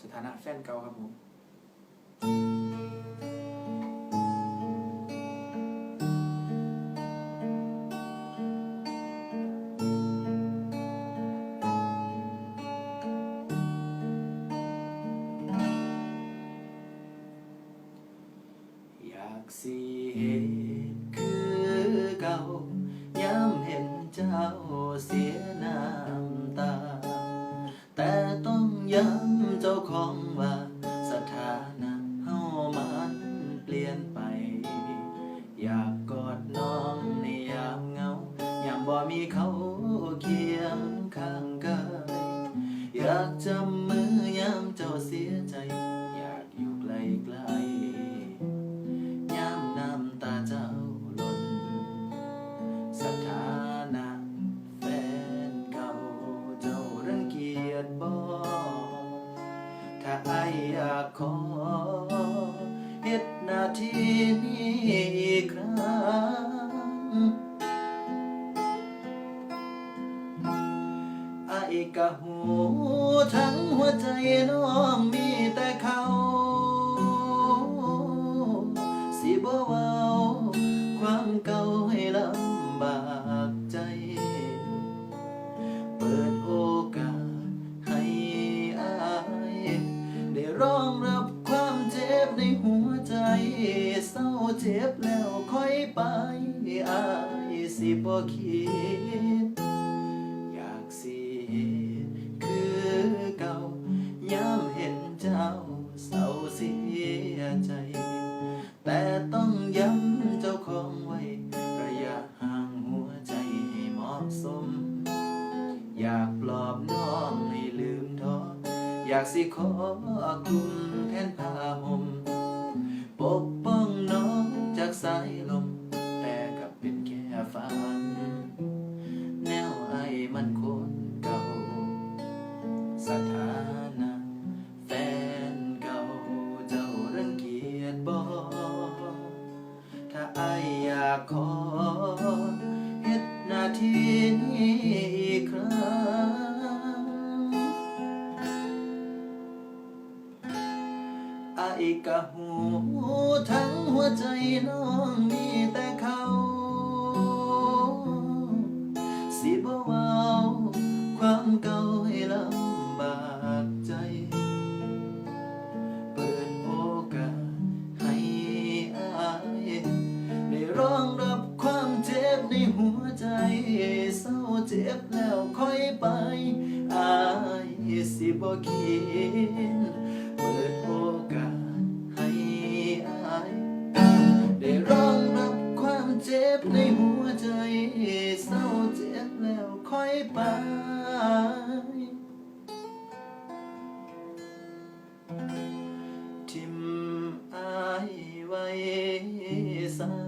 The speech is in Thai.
สถานะแฟนเก่าครับผมอยากสิเห็นคือเก่า มีเขาเคียงข้างกาย อยากจับมือยามเจ้าเสียใจ อยากอยู่ใกล้ๆยามน้ำตาเจ้าหล่นสถานะแฟนเก่าเจ้ารังเกียจบ่ถ้าไออยากขอเฮ็ดนาทีนี้อีกครั้ง กะหูทั้งหัวใจน้องมีแต่เขาสิบ่เว้าความเก่าให้ลำบากใจ เปิดโอกาสให้อายได้ร้องรับความเจ็บในหัวใจ เศร้าเจ็บแล้วค่อยไปอายสิบ่คิด อยากสิขอคลุมแทนผ้าห่มปกป้องน้องจากสายลม แต่กับเป็นแค่ฝัน แนวไอ้มันคนเก่า สถานะแฟนเก่าเจ้ารังเกียจบ่ถ้าไอ้อยากขอเฮ็ดหน้าที่นี้อีกครั้ง ไอ้กะหูทั้งหัวใจน้องมีแต่เขาสิบ่เว้าความเก่าให้ลำบากใจ เปิดโอกาสให้อายได้ร้องรับความเจ็บในหัวใจ เศร้าเจ็บแล้วค่อยไปอายสิบ่คิดเปิดโอ ค่อยไป ทิมอายไว้สา